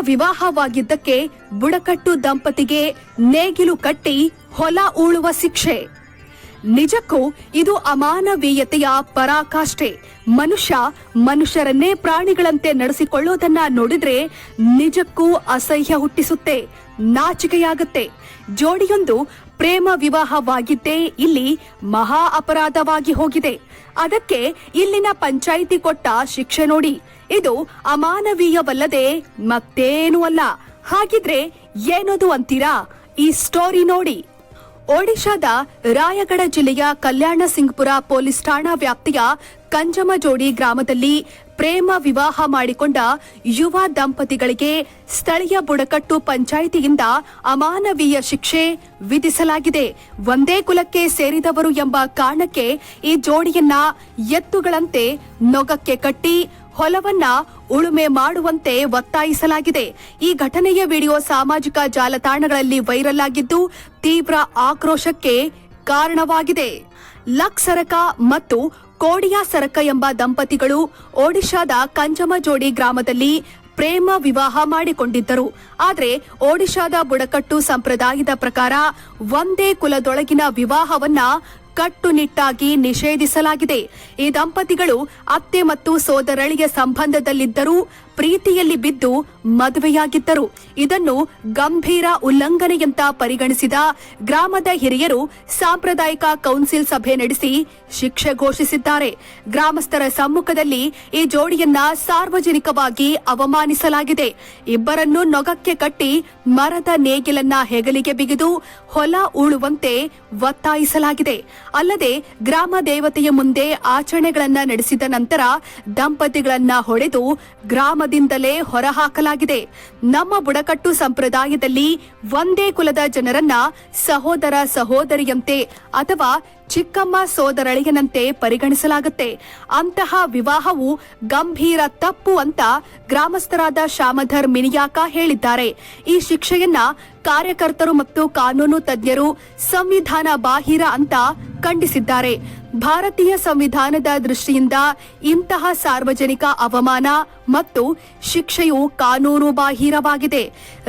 ವಿವಾಹವಾಗಿದ್ದಕ್ಕೆ ಬುಡಕಟ್ಟು ದಂಪತಿಗೆ ನೇಗಿಲು ಕಟ್ಟಿ ಹೊಲ ಉಳುವ ಶಿಕ್ಷೆ. ನಿಜಕ್ಕೂ ಇದು ಅಮಾನವೀಯತೆಯ ಪರಾಕಾಷ್ಠೆ. ಮನುಷ್ಯ ಮನುಷ್ಯರನ್ನೇ ಪ್ರಾಣಿಗಳಂತೆ ನಡೆಸಿಕೊಳ್ಳೋದನ್ನ ನೋಡಿದ್ರೆ ನಿಜಕ್ಕೂ ಅಸಹ್ಯ ಹುಟ್ಟಿಸುತ್ತೆ, ನಾಚಿಕೆಯಾಗುತ್ತೆ. ಜೋಡಿಯೊಂದು ಪ್ರೇಮ ವಿವಾಹವಾಗಿದ್ದೇ ಇಲ್ಲಿ ಮಹಾ ಅಪರಾಧವಾಗಿ ಹೋಗಿದೆ. ಅದಕ್ಕೆ ಇಲ್ಲಿನ ಪಂಚಾಯಿತಿ ಕೊಟ್ಟ ಶಿಕ್ಷೆ ನೋಡಿ. ಇದು ಅಮಾನವೀಯವಲ್ಲದೆ ಮತ್ತೇನೂ ಅಲ್ಲ. ಹಾಗಿದ್ರೆ ಏನದು ಅಂತೀರಾ? ಈ ಸ್ಟೋರಿ ನೋಡಿ. ಒಡಿಶಾದ ರಾಯಗಢ ಜಿಲ್ಲೆಯ ಕಲ್ಯಾಣ ಸಿಂಗ್ಪುರ ಪೊಲೀಸ್ ಠಾಣಾ ವ್ಯಾಪ್ತಿಯ ಕಂಜಮಜೋಡಿ ಗ್ರಾಮದಲ್ಲಿ ಪ್ರೇಮ ವಿವಾಹ ಮಾಡಿಕೊಂಡ ಯುವ ದಂಪತಿಗಳಿಗೆ ಸ್ಥಳೀಯ ಬುಡಕಟ್ಟು ಪಂಚಾಯಿತಿಯಿಂದ ಅಮಾನವೀಯ ಶಿಕ್ಷೆ ವಿಧಿಸಲಾಗಿದೆ. ಒಂದೇ ಕುಲಕ್ಕೆ ಸೇರಿದವರು ಎಂಬ ಕಾರಣಕ್ಕೆ ಈ ಜೋಡಿಯನ್ನ ಎತ್ತುಗಳಂತೆ ನೊಗಕ್ಕೆ ಕಟ್ಟಿ ಹೊಲವನ್ನ ಉಳುಮೆ ಮಾಡುವಂತೆ ಒತ್ತಾಯಿಸಲಾಗಿದೆ. ಈ ಘಟನೆಯ ವಿಡಿಯೋ ಸಾಮಾಜಿಕ ಜಾಲತಾಣಗಳಲ್ಲಿ ವೈರಲ್ ಆಗಿದ್ದು, ತೀವ್ರ ಆಕ್ರೋಶಕ್ಕೆ ಕಾರಣವಾಗಿದೆ. ಲಕ್ ಸರಕ ಮತ್ತು ಕೋಡಿಯಾ ಸರಕ ಎಂಬ ದಂಪತಿಗಳು ಒಡಿಶಾದ ಕಂಜಮಜೋಡಿ ಗ್ರಾಮದಲ್ಲಿ ಪ್ರೇಮ ವಿವಾಹ ಮಾಡಿಕೊಂಡಿದ್ದರು. ಆದರೆ ಒಡಿಶಾದ ಬುಡಕಟ್ಟು ಸಂಪ್ರದಾಯದ ಪ್ರಕಾರ ಒಂದೇ ಕುಲದೊಳಗಿನ ವಿವಾಹವನ್ನ ಕಟ್ಟುನಿಟ್ಟಾಗಿ ನಿಷೇಧಿಸಲಾಗಿದೆ. ಈ ದಂಪತಿಗಳು ಅತ್ತೆ ಮತ್ತು ಸೋದರಳಿಯ ಸಂಬಂಧದಲ್ಲಿದ್ದರೂ ಪ್ರೀತಿಯಲ್ಲಿ ಬಿದ್ದು ಮದುವೆಯಾಗಿದ್ದರು. ಇದನ್ನು ಗಂಭೀರ ಉಲ್ಲಂಘನೆಯಂತ ಪರಿಗಣಿಸಿದ ಗ್ರಾಮದ ಹಿರಿಯರು ಸಾಂಪ್ರದಾಯಿಕ ಕೌನ್ಸಿಲ್ ಸಭೆ ನಡೆಸಿ ಶಿಕ್ಷೆ ಘೋಷಿಸಿದ್ದಾರೆ. ಗ್ರಾಮಸ್ಥರ ಸಮ್ಮುಖದಲ್ಲಿ ಈ ಜೋಡಿಯನ್ನ ಸಾರ್ವಜನಿಕವಾಗಿ ಅವಮಾನಿಸಲಾಗಿದೆ. ಇಬ್ಬರನ್ನು ನೊಗಕ್ಕೆ ಕಟ್ಟಿ ಮರದ ನೇಗಿಲನ್ನ ಹೆಗಲಿಗೆ ಬಿಗಿದು ಹೊಲ ಉಳುವಂತೆ ಒತ್ತಾಯಿಸಲಾಗಿದೆ. ಅಲ್ಲದೆ ಗ್ರಾಮ ದೇವತೆಯ ಮುಂದೆ ಆಚರಣೆಗಳನ್ನ ನಡೆಸಿದ ನಂತರ ದಂಪತಿಗಳನ್ನ ಹೊಡೆದು ಗ್ರಾಮದಿಂದಲೇ ಹೊರಹಾಕಲಾಗಿದೆ. ನಮ್ಮ ಬುಡಕಟ್ಟು ಸಂಪ್ರದಾಯದಲ್ಲಿ ಒಂದೇ ಕುಲದ ಜನರನ್ನ ಸಹೋದರ ಸಹೋದರಿಯಂತೆ ಅಥವಾ ಚಿಕ್ಕಮ್ಮ ಸೋದರಳಿಯನಂತೆ ಪರಿಗಣಿಸಲಾಗುತ್ತೆ. ಅಂತಹ ವಿವಾಹವು ಗಂಭೀರ ತಪ್ಪು ಅಂತ ಗ್ರಾಮಸ್ಥರಾದ ಶ್ಯಾಮಧರ್ ಮಿನಿಯಾಕ ಹೇಳಿದ್ದಾರೆ. ಈ ಶಿಕ್ಷೆಯನ್ನ ಕಾರ್ಯಕರ್ತರು ಮತ್ತು ಕಾನೂನು ತಜ್ಞರು ಸಂವಿಧಾನ ಬಾಹಿರ ಅಂತ ಖಂಡಿಸಿದ್ದಾರೆ. ಭಾರತೀಯ ಸಂವಿಧಾನದ ದೃಷ್ಟಿಯಿಂದ ಇಂತಹ ಸಾರ್ವಜನಿಕ ಅವಮಾನ ಮತ್ತು ಶಿಕ್ಷೆಯು ಕಾನೂನು ಬಾಹಿರವಾಗಿದೆ.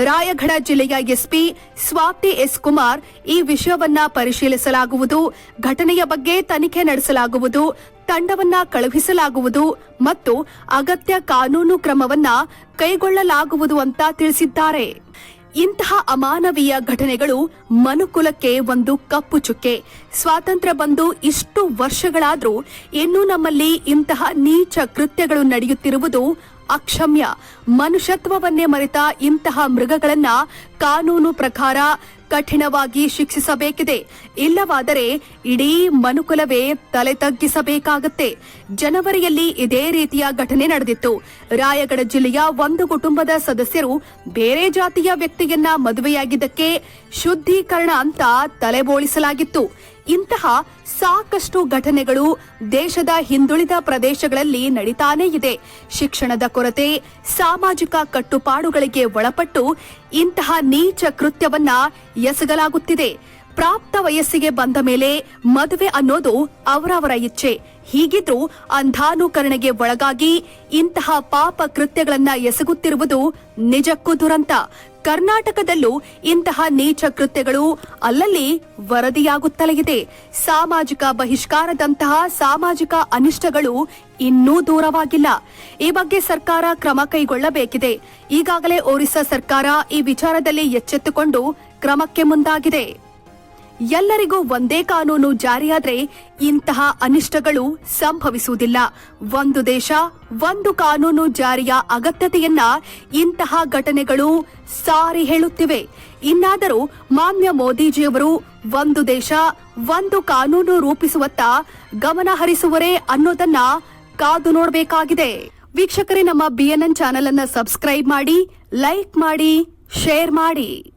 ರಾಯಗಢ ಜಿಲ್ಲೆಯ ಎಸ್ಪಿ ಸ್ವಾತಿ ಎಸ್ ಕುಮಾರ್ ಈ ವಿಷಯವನ್ನ ಪರಿಶೀಲಿಸಲಾಗುವುದು. ಘಟನೆಯ ಬಗ್ಗೆ ತನಿಖೆ ನಡೆಸಲಾಗುವುದು, ತಂಡವನ್ನ ಕಳುಹಿಸಲಾಗುವುದು ಮತ್ತು ಅಗತ್ಯ ಕಾನೂನು ಕ್ರಮವನ್ನ ಕೈಗೊಳ್ಳಲಾಗುವುದು ಅಂತ ತಿಳಿಸಿದ್ದಾರೆ. ಇಂತಹ ಅಮಾನವೀಯ ಘಟನೆಗಳು ಮನುಕುಲಕ್ಕೆ ಒಂದು ಕಪ್ಪು ಚುಕ್ಕೆ. ಸ್ವಾತಂತ್ರ್ಯ ಬಂದು ಇಷ್ಟು ವರ್ಷಗಳಾದರೂ ಇನ್ನೂ ನಮ್ಮಲ್ಲಿ ಇಂತಹ ನೀಚ ಕೃತ್ಯಗಳು ನಡೆಯುತ್ತಿರುವುದು ಅಕ್ಷಮ್ಯ. ಮನುಷ್ಯತ್ವವನ್ನೇ ಮರೆತ ಇಂತಹ ಮೃಗಗಳನ್ನ ಕಾನೂನು ಪ್ರಕಾರ ಕಠಿಣವಾಗಿ ಶಿಕ್ಷಿಸಬೇಕಿದೆ. ಇಲ್ಲವಾದರೆ ಇಡೀ ಮನುಕುಲವೇ ತಲೆ ತಗ್ಗಿಸಬೇಕಾಗುತ್ತೆ. ಜನವರಿಯಲ್ಲಿ ಇದೇ ರೀತಿಯ ಘಟನೆ ನಡೆದಿತ್ತು. ರಾಯಗಢ ಜಿಲ್ಲೆಯ ಒಂದು ಕುಟುಂಬದ ಸದಸ್ಯರು ಬೇರೆ ಜಾತಿಯ ವ್ಯಕ್ತಿಯನ್ನ ಮದುವೆಯಾಗಿದ್ದಕ್ಕೆ ಶುದ್ಧೀಕರಣ ಅಂತ ತಲೆಬೋಳಿಸಲಾಗಿತ್ತು. ಇಂತಹ ಸಾಕಷ್ಟು ಘಟನೆಗಳು ದೇಶದ ಹಿಂದುಳಿದ ಪ್ರದೇಶಗಳಲ್ಲಿ ನಡೀತಾನೇ ಇದೆ. ಶಿಕ್ಷಣದ ಕೊರತೆ, ಸಾಮಾಜಿಕ ಕಟ್ಟುಪಾಡುಗಳಿಗೆ ಒಳಪಟ್ಟು ಇಂತಹ ನೀಚ ಕೃತ್ಯವನ್ನ ಎಸಗಲಾಗುತ್ತಿದೆ. ಪ್ರಾಪ್ತ ವಯಸ್ಸಿಗೆ ಬಂದ ಮೇಲೆ ಮದುವೆ ಅನ್ನೋದು ಅವರವರ ಇಚ್ಛೆ. ಹೀಗಿದ್ರೂ ಅಂಧಾನುಕರಣೆಗೆ ಒಳಗಾಗಿ ಇಂತಹ ಪಾಪ ಕೃತ್ಯಗಳನ್ನ ಎಸಗುತ್ತಿರುವುದು ನಿಜಕ್ಕೂ ದುರಂತ. ಕರ್ನಾಟಕದಲ್ಲೂ ಇಂತಹ ನೀಚ ಕೃತ್ಯಗಳು ಅಲ್ಲಲ್ಲಿ ವರದಿಯಾಗುತ್ತಲೇ ಇದೆ. ಸಾಮಾಜಿಕ ಬಹಿಷ್ಕಾರದಂತಹ ಸಾಮಾಜಿಕ ಅನಿಷ್ಟಗಳು ಇನ್ನೂ ದೂರವಾಗಿಲ್ಲ. ಈ ಬಗ್ಗೆ ಸರ್ಕಾರ ಕ್ರಮ ಕೈಗೊಳ್ಳಬೇಕಿದೆ. ಈಗಾಗಲೇ ಒರಿಸ್ಸಾ ಸರ್ಕಾರ ಈ ವಿಚಾರದಲ್ಲಿ ಎಚ್ಚೆತ್ತುಕೊಂಡು ಕ್ರಮಕ್ಕೆ ಮುಂದಾಗಿದೆ. ಎಲ್ಲರಿಗೂ ಒಂದೇ ಕಾನೂನು ಜಾರಿಯಾದರೆ ಇಂತಹ ಅನಿಷ್ಟಗಳು ಸಂಭವಿಸುವುದಿಲ್ಲ. ಒಂದು ದೇಶ, ಒಂದು ಕಾನೂನು ಜಾರಿಯ ಅಗತ್ಯತೆಯನ್ನ ಇಂತಹ ಘಟನೆಗಳು ಸಾರಿ ಹೇಳುತ್ತಿವೆ. ಇನ್ನಾದರೂ ಮಾನ್ಯ ಮೋದಿಜಿಯವರು ಒಂದು ದೇಶ, ಒಂದು ಕಾನೂನು ರೂಪಿಸುವತ್ತ ಗಮನ ಹರಿಸುವರೇ ಅನ್ನೋದನ್ನ ಕಾದು ನೋಡಬೇಕಾಗಿದೆ. ವೀಕ್ಷಕರೇ, ನಮ್ಮ ಬಿಎನ್ಎನ್ ಚಾನೆಲ್ ಅನ್ನ ಸಬ್ಸ್ಕ್ರೈಬ್ ಮಾಡಿ ಲೈಕ್ ಮಾಡಿ ಶೇರ್ ಮಾಡಿ.